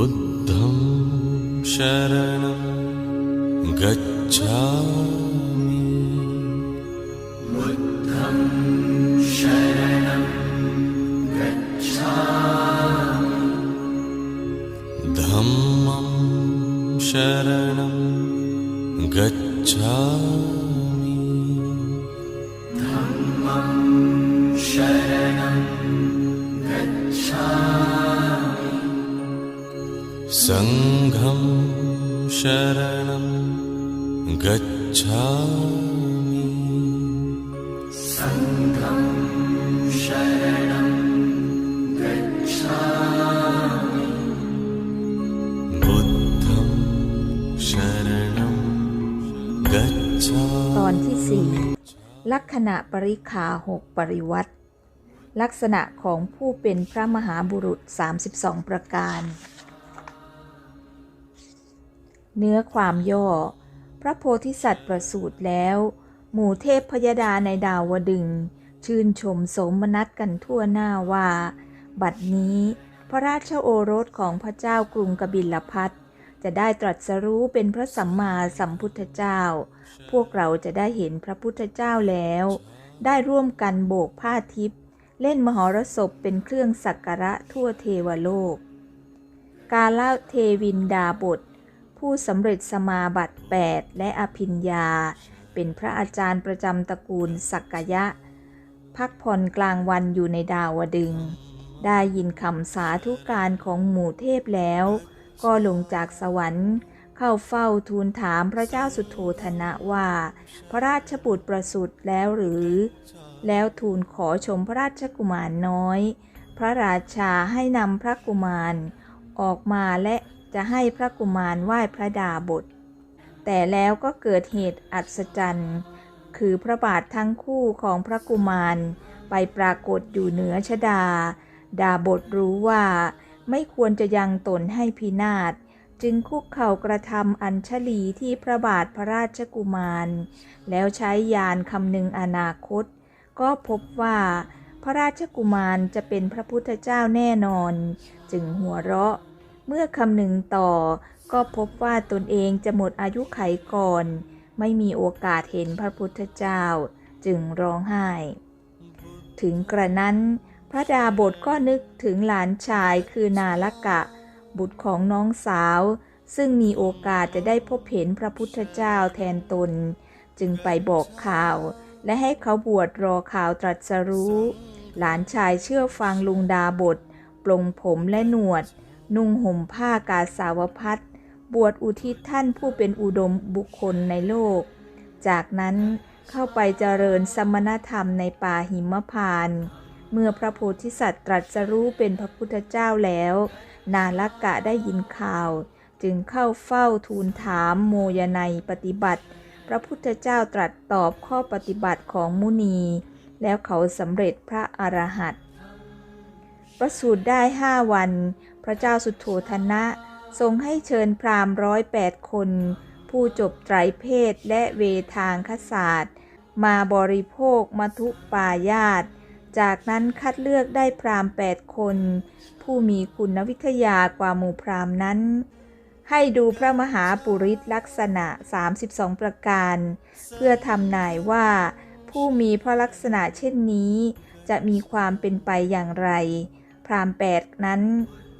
बुद्धं शरणं गच्छामि। धम्मं शरणं गच्छामि सङ्घं शरणं गच्छामि बुद्धं शरणं ต गच्छामि อนที่สี่ลักษณะปริขาหกปริวัติ ลักษณะของผู้เป็นพระมหาบุรุษ 32 ประการ เนื้อความย่อ พระโพธิสัตว์ประสูติแล้ว หมู่เทพพยดาในดาวดึง ชื่นชมสมนัตกันทั่วหน้าว่า บัดนี้พระราชโอรสของพระเจ้ากรุงกบิลพัทจะได้ตรัสรู้เป็นพระสัมมาสัมพุทธเจ้า พวกเราจะได้เห็นพระพุทธเจ้าแล้ว ได้ร่วมกันโบกผ้าทิพย์เล่นมหรสพเป็นเครื่องสักการะทั่วเทวโลก กาลเทวินดาบท ผู้สำเร็จสมาบัติ 8 และอภิญญา เป็นพระอาจารย์ประจำตระกูลสักยะ พักผ่อนกลางวันอยู่ในดาวดึง ได้ยินคำสาธุการของหมู่เทพแล้ว ก็ลงจากสวรรค์เข้าเฝ้าทูลถามพระเจ้าสุโธธนะว่า พระราชบุตรประสูติแล้วหรือ แล้วทูลขอชมพระราชกุมารน้อย พระราชาให้นำพระกุมารออกมาและ จะให้พระกุมารไหว้พระดาบท แต่แล้วก็เกิดเหตุอัศจรรย์ คือพระบาททั้งคู่ของพระกุมารไปปรากฏอยู่เหนือชดา ดาบทรู้ว่าไม่ควรจะยังตนให้พินาศ จึงคุกเข่ากระทำอัญชลีที่พระบาทพระราชกุมาร แล้วใช้ยานคำนึงอนาคต ก็พบว่าพระราชกุมารจะเป็นพระพุทธเจ้าแน่นอน จึงหัวเราะ เมื่อคำหนึ่งต่อ ก็พบว่าตนเองจะหมดอายุไขก่อน ไม่มีโอกาสเห็นพระพุทธเจ้า จึงร้องไห้ ถึงกระนั้น พระดาบทก็นึกถึงหลานชายคือนาลกะ บุตรของน้องสาว ซึ่งมีโอกาสจะได้พบเห็นพระพุทธเจ้าแทนตน จึงไปบอกข่าว และให้เขาบวชรอข่าวตรัสรู้ หลานชายเชื่อฟังลุงดาบทปลงผมและหนวด นุ่งห่มผ้ากาสาวพัดบวชอุทิศท่านผู้เป็นอุดมบุคคลในโลก จากนั้นเข้าไปเจริญสมณธรรมในป่าหิมพาน เมื่อพระโพธิสัตว์ตรัสรู้เป็นพระพุทธเจ้าแล้ว นาลกะได้ยินข่าว จึงเข้าเฝ้าทูลถามโมยนัยปฏิบัติ พระพุทธเจ้าตรัสตอบข้อปฏิบัติของมุนี แล้วเขาสำเร็จพระอรหันต์ประสูติได้ห้าวัน พระเจ้าสุโธธนะ ทรงให้เชิญพราหมณ์ร้อยแปดคน ผู้จบไตรเพศและเวทางคศาสตร์ มาบริโภคมัทุปายาต จากนั้นคัดเลือกได้พราหมณ์แปดคน ผู้มีคุณวิทยากว่าหมู่พราหมณ์นั้น ให้ดูพระมหาปุริสลักษณะ 32 ประการ เพื่อทำนายว่า ผู้มีพระลักษณะเช่นนี้ จะมีความเป็นไปอย่างไร พราหมณ์แปดนั้น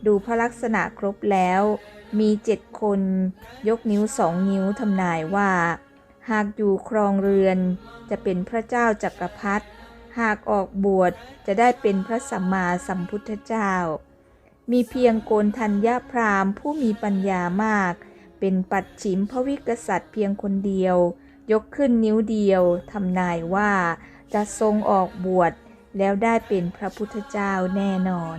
ดูพระลักษณะครบแล้ว มีเจ็ดคนยกนิ้วสองนิ้วทำนายว่า หากอยู่ครองเรือน จะเป็นพระเจ้าจักรพรรดิหากออกบวชจะได้เป็นพระสัมมาสัมพุทธเจ้า มีเพียงโกนทัญญาพราหมณ์ผู้มีปัญญามาก เป็นปัดฉิมพระวิกษัตริย์เพียงคนเดียว ยกขึ้นนิ้วเดียวทำนายว่าจะทรงออกบวชแล้วได้เป็นพระพุทธเจ้าแน่นอน